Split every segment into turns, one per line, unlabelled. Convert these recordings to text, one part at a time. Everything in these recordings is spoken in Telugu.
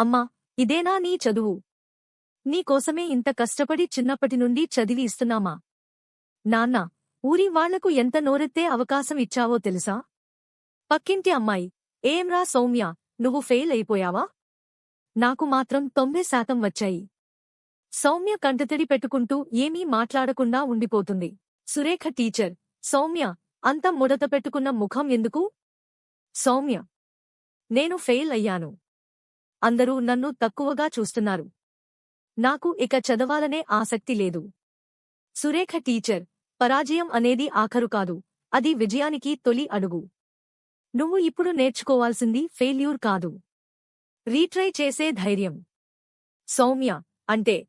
అమ్మా ఇదేనా నీ చదువు? నీకోసమే ఇంత కష్టపడి చిన్నప్పటి నుండి చదివి ఇస్తున్నామా? నాన్న ఊరి వాళ్ళకు ఎంత నోరెత్తే అవకాశం ఇచ్చావో తెలుసా? పక్కింటి అమ్మాయి ఏంరా సౌమ్య నువ్వు ఫెయిల్ అయిపోయావా? నాకు మాత్రం తొంభై శాతం వచ్చాయి. సౌమ్య కంటతడి పెట్టుకుంటూ ఏమీ మాట్లాడకుండా ఉండిపోతుంది. సురేఖ టీచర్ సౌమ్య అంత ముడత పెట్టుకున్న ముఖం ఎందుకు? సౌమ్య నేను ఫెయిల్ అయ్యాను. అందరూ నన్ను తక్కువగా చూస్తున్నారు. నాకు ఇక చదవాలనే ఆసక్తి లేదు. సురేఖ టీచర్ పరాజయం అనేది ఆఖరు కాదు అది విజయానికి తొలి అడుగు. నువ్వు ఇప్పుడు నేర్చుకోవాల్సింది ఫెయిల్యూర్ కాదు. రీట్రై చేసే ధైర్యం. సౌమ్య అంటే.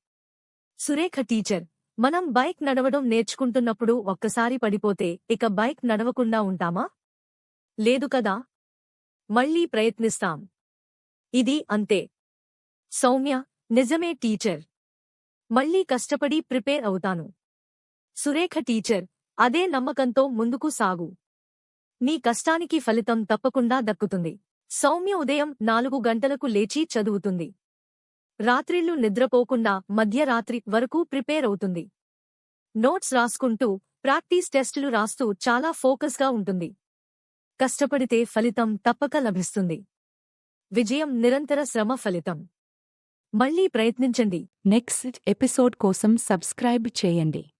సురేఖ టీచర్ మనం బైక్ నడవడం నేర్చుకుంటున్నప్పుడు ఒక్కసారి పడిపోతే ఇక బైక్ నడవకుండా ఉంటామా? లేదు కదా? మళ్ళీ ప్రయత్నిస్తాం. ఇది అంతే. సౌమ్య నిజమే టీచర్. మళ్ళీ కష్టపడి ప్రిపేర్ అవుతాను. సురేఖ టీచర్ అదే నమ్మకంతో ముందుకు సాగు. నీ కష్టానికి ఫలితం తప్పకుండా దక్కుతుంది. సౌమ్య ఉదయం నాలుగు గంటలకు లేచి చదువుతుంది. రాత్రిళ్ళు నిద్రపోకుండా మధ్యరాత్రి వరకు ప్రిపేర్ అవుతుంది. నోట్స్ రాసుకుంటూ ప్రాక్టీస్ టెస్టులు రాస్తూ చాలా ఫోకస్గా ఉంటుంది. కష్టపడితే ఫలితం తప్పక లభిస్తుంది. విజయం నిరంతర శ్రమ ఫలితం. మళ్ళీ ప్రయత్నించండి.
నెక్స్ట్ ఎపిసోడ్ కోసం సబ్స్క్రైబ్ చేయండి.